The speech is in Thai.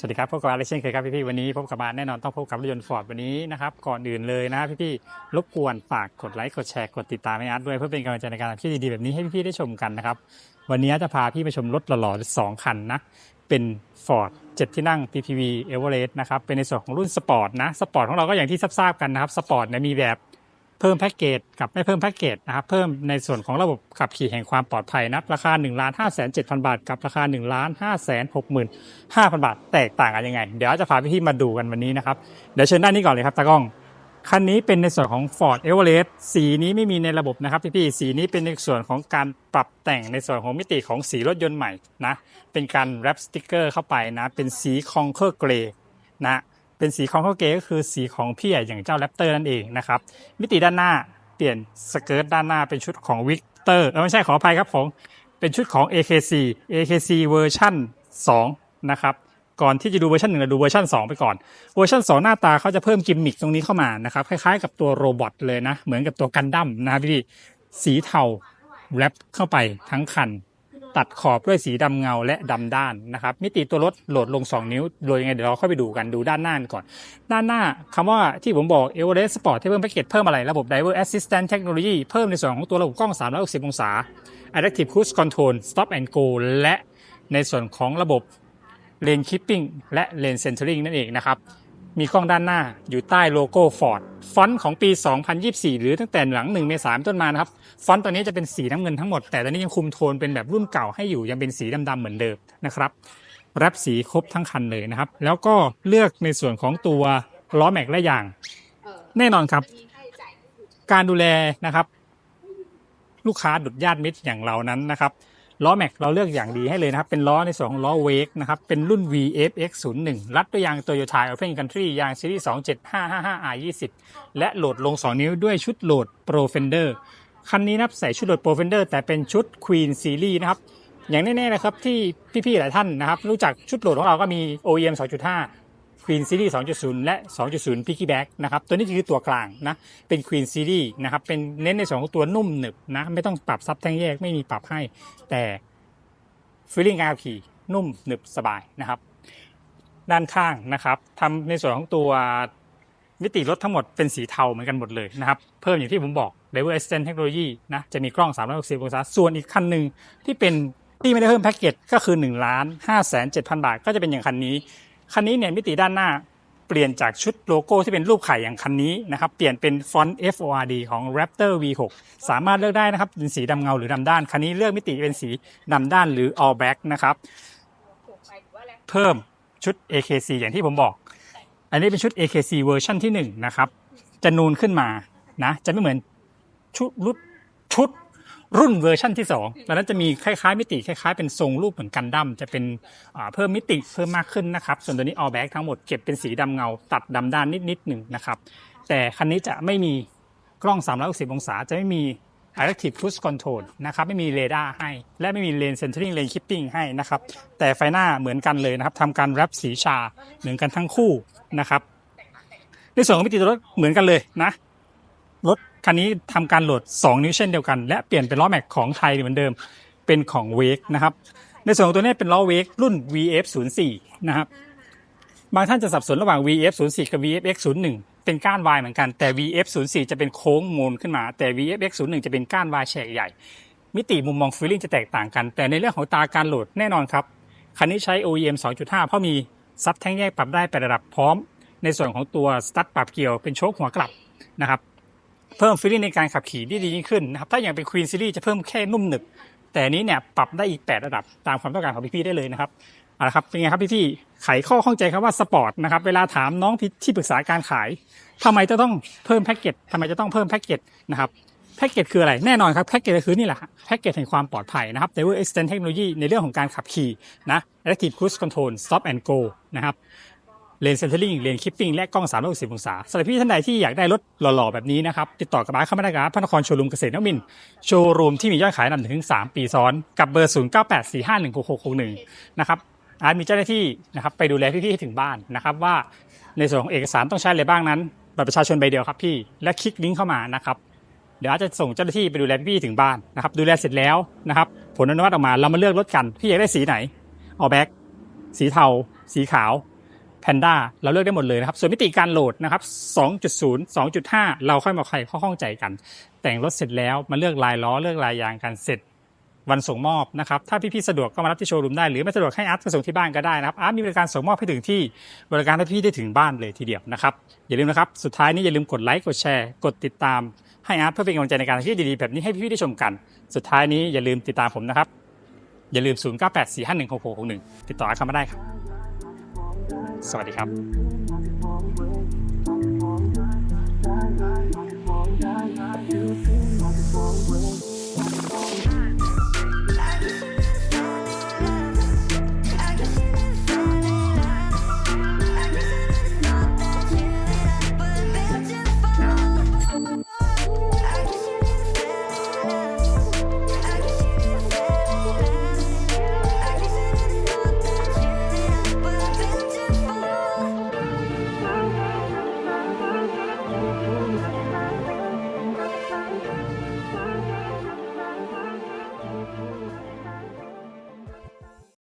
สวัสดีครับพบกับอาร์ตเช่นเคยครับพี่ๆวันนี้พบกับอาร์ตแน่นอนต้องพบกับรถยนต์ฟอร์ดวันนี้นะครับก่อนอื่นเลยนะพี่ๆรบกวนฝากกดไลค์กดแชร์กดติดตามให้อาร์ตด้วยเพื่อเป็นกำลังใจในการทำคลิปดีๆแบบนี้ให้พี่ๆได้ชมกันนะครับวันนี้จะพาพี่ไปชมรถหล่อๆสองคันนะเป็น Ford 7 ที่นั่ง PPV Everest นะครับเป็นในส่วนของรุ่นสปอร์ตนะสปอร์ตของเราก็อย่างที่ทราบกันนะครับสปอร์ตเนี่ยมีแบบ เพิ่มแพ็กเกจกับไม่เพิ่มแพ็กเกจนะครับเพิ่มในส่วนของระบบขับขี่แห่งความปลอดภัยนะราคา1นึ่งล้านห้าแสนเจ็ดพันบาท กับราคา1นึ่งล้านห้าแสนหกหมื่นห้าพันบาท แตกต่างกันยังไง เดี๋ยวจะพาพี่ๆมาดูกันวันนี้นะครับ เดี๋ยวเชิญด้านนี้ก่อนเลยครับตากล้อง คันนี้เป็นในส่วนของ Ford Everest สีนี้ไม่มีในระบบนะครับพี่ๆสีนี้เป็นในส่วนของการปรับแต่งในส่วนของมิติของสีรถยนต์ใหม่นะเป็นการแรปสติกเกอร์เข้าไปนะเป็นสีคองเคอร์เกรย์นะ เป็นสีคองเคอร์เกย์ก็คือสีของพี่ใหญ่อย่างเจ้าแรปเตอร์นั่นเองนะครับมิติด้านหน้าเปลี่ยนสเกิร์ตด้านหน้าเป็นชุดของวิกเตอร์ไม่ใช่ขออภัยครับของเป็นชุดของ AKC AKC เวอร์ชัน2 นะครับก่อนที่จะดูเวอร์ชันหนึ่งเราดูเวอร์ชัน2 ไปก่อน เวอร์ชัน2 หน้าตาเขาจะเพิ่มกิมมิคตรงนี้เข้ามานะครับคล้ายๆกับตัวโรบอทเลยนะ เหมือนกับตัวกันดั้มนะครับพี่สีเทาแรปเข้าไปทั้งคัน ตัดขอบด้วยสีดำเงาและดำด้านนะครับ มิติตัวรถโหลดลง 2 นิ้ว โดยยังไงเดี๋ยวเราค่อยไปดูกันดูด้านหน้าก่อน ด้านหน้าคำว่าที่ผมบอก e v e r e s t Sport ที่เพิ่มแพ็กเกจเพิ่มอะไร ระบบ Driver Assistant Technology เพิ่มในส่วนของตัวระบบกล้อง 360 องศา Adaptive Cruise Control Stop and Go และในส่วนของระบบ Lane Keeping และ Lane Centering นั่นเองนะครับ มีกล้องด้านหน้าอยู่ใต้โลโก้ Ford ฟอนต์ของปี 2024 หรือตั้งแต่หลัง 1 เมษายนต้นมานะครับ ฟอนต์ตัวนี้จะเป็นสีน้ำเงินทั้งหมด แต่ตอนนี้ยังคุมโทนเป็นแบบรุ่นเก่าให้อยู่ยังเป็นสีดำๆเหมือนเดิมนะครับแรปสีครบทั้งคันเลยนะครับ แล้วก็เลือกในส่วนของตัวล้อแม็กและยาง แน่นอนครับ การดูแลนะครับ ลูกค้าดุดญาติมิตรอย่างเรานั้นนะครับ ล้อแม็กเราเลือกอย่างดีให้เลยนะครับ เป็นล้อในส่วนของล้อเวกนะครับ เป็นรุ่น VFX 0 1รัดด้วยยาง Toyota Open Country ยางซีรีส์27555 R20 และโหลดลง 2 นิ้วด้วยชุดโหลด Pro Fender คันนี้นะครับใส่ชุดโหลด Pro Fender แต่เป็นชุด Queen Series นะครับ อย่างแน่ๆนะครับที่พี่ๆหลายท่านนะครับ รู้จักชุดโหลดของเราก็มี OEM 2.5 Queen Series 2.0 และ 2.0 Piggyback นะครับ ตัวนี้คือตัวกลางนะ เป็น Queen Series นะครับ เป็นเน้นในส่วนของตัวนุ่มหนึบนะ ไม่ต้องปรับซับแท่งแยก ไม่มีปรับให้ แต่ feeling การขี่นุ่มหนึบสบายนะครับ ด้านข้างนะครับทำในส่วนของตัวมิติรถทั้งหมดเป็นสีเทาเหมือนกันหมดเลยนะครับ เพิ่มอย่างที่ผมบอก Driver Assistant Technology นะ จะมีกล้อง 360 องศา ส่วนอีกคันหนึ่งที่เป็นที่ไม่ได้เพิ่มแพ็กเกจก็คือ1ล้าน5 7 0 0 0 บาท ก็จะเป็นอย่างคันนี้ คันนี้เนี่ยมิติด้านหน้าเปลี่ยนจากชุดโลโก้ที่เป็นรูปไข่อย่างคันนี้นะครับเปลี่ยนเป็นฟอนต์ FORD ของ Raptor V6 สามารถเลือกได้นะครับเป็นสีดำเงาหรือดำด้าน คันนี้เลือกมิติเป็นสีดำด้านหรือ all black นะครับเพิ่มชุด AKC อย่างที่ผมบอก อันนี้เป็นชุด AKC เวอร์ชันที่1นะครับจะนูนขึ้นมานะจะไม่เหมือนชุดรุ่นชุด รุ่นเวอร์ชันที่2ดังนั้นจะมีคล้ายๆมิติคล้ายๆเป็นทรงรูปเหมือนกันดั้มจะเป็นเพิ่มมิติเพิ่มมากขึ้นนะครับ ส่วนตัวนี้ all black ทั้งหมดเก็บเป็นสีดำเงา ตัดดำด้านนิดๆหนึ่งนะครับ แต่คันนี้จะไม่มีกล้อง 360 องศาจะไม่มี Adaptive Cruise Control นะครับไม่มีเรดาร์ให้ และไม่มี Lane Centering Lane Keeping ให้นะครับแต่ไฟหน้าเหมือนกันเลยนะครับทำการแรปสีชาเหมือนกันทั้งคู่นะครับในส่วนของมิติตัวรถเหมือนกันเลยนะ คันนี้ทำการโหลด 2 นิ้วเช่นเดียวกัน และเปลี่ยนเป็นล้อแม็กของไทยเหมือนเดิมเป็นของเวกนะครับในส่วนของตัวนี้เป็นล้อเวกรุ่น VF 0 4 นะครับบางท่านจะสับสนระหว่าง VF 0 4 กับ VFX 0 1 เป็นก้านวายเหมือนกันแต่ VF 0 4 จะเป็นโค้งมูลขึ้นมา แต่ VFX 0 1 จะเป็นก้านวายแฉกใหญ่ มิติมุมมองฟีลลิ่งจะแตกต่างกัน แต่ในเรื่องของตาการโหลดแน่นอนครับ คันนี้ใช้ OEM 2.5 เพราะมีซับแท่งแยกปรับได้แประดับพร้อม ในส่วนของตัวสตั๊ดปรับเกียวเป็นโชคหัวกลับนะครับ เพิ่มฟีลลิ่งในการขับขี่ที่ดียิ่งขึ้นนะครับถ้าอย่างเป็น Queen Series จะเพิ่มแค่นุ่มหนึบแต่นี้เนี่ยปรับได้อีก 8 ระดับตามความต้องการของพี่ๆได้เลยนะครับเอาละครับเป็นไงครับพี่ๆไขข้อข้องใจครับว่าสปอร์ตนะครับเวลาถามน้องที่ที่ปรึกษาการขายทำไมจะต้องเพิ่มแพ็กเกจทำไมจะต้องเพิ่มแพ็กเกจนะครับแพ็กเกจคืออะไรแน่นอนครับแพ็กเกจคือนี่แหละฮะแพ็กเกจแห่งความปลอดภัยนะครับ Driver Extend Technology ในเรื่องของการขับขี่นะ Adaptive Cruise Control Stop and Go นะครับ เลนเซนเทอร์ลิงเลนคิปปิ้งและกล้อง 360 องศาสำหรับพี่ท่านใดที่อยากได้รถหล่อๆ แบบนี้นะครับ ติดต่อกับร้านเข้ามาได้ครับพระนครโชว์รูมเกษตรนมินโชว์รูมที่มียอดขายนำถึง 3 ปีซ้อน กับเบอร์ 0984516661 นะครับอาจมีเจ้าหน้าที่นะครับไปดูแลพี่ๆให้ถึงบ้านนะครับว่าในส่วนของเอกสารต้องใช้อะไรบ้างนั้นบัตรประชาชนใบเดียวครับพี่และคลิกลิงก์เข้ามานะครับเดี๋ยวอาจจะส่งเจ้าหน้าที่ไปดูแลพี่ๆถึงบ้านนะครับดูแลเสร็จแล้วนะครับผลอนุมัติออกมาเรามาเลือกรถกันพี่อยากได้สีไหนออแบ็กสีเทา สีขาว แพนด้าเราเลือกได้หมดเลยนะครับ ส่วนมิติการโหลดนะครับ 2.0 2.5 เราค่อยมาใครข้อข้องใจกัน แต่งรถเสร็จแล้วมาเลือกลายล้อเลือกลายยางกันเสร็จวันส่งมอบนะครับ ถ้าพี่ๆสะดวกก็มารับที่โชว์รูมได้ หรือไม่สะดวกให้อาร์ตมาส่งที่บ้านก็ได้นะครับ อาร์ตมีบริการส่งมอบให้ถึงที่ บริการให้พี่ได้ถึงบ้านเลยทีเดียวนะครับ อย่าลืมนะครับ สุดท้ายนี้อย่าลืมกดไลค์ กดแชร์ กดติดตาม ให้อาร์ตเพื่อเป็นกำลังใจในการทำคลิปดีๆแบบนี้ให้พี่ๆได้ชมกัน สุดท้ายนี้อย่าลืมติดตามผมนะครับ อย่าลืม 0984516661 ติดต่ออาร์ตเข้ามาได้ครับ สวัสดีครับ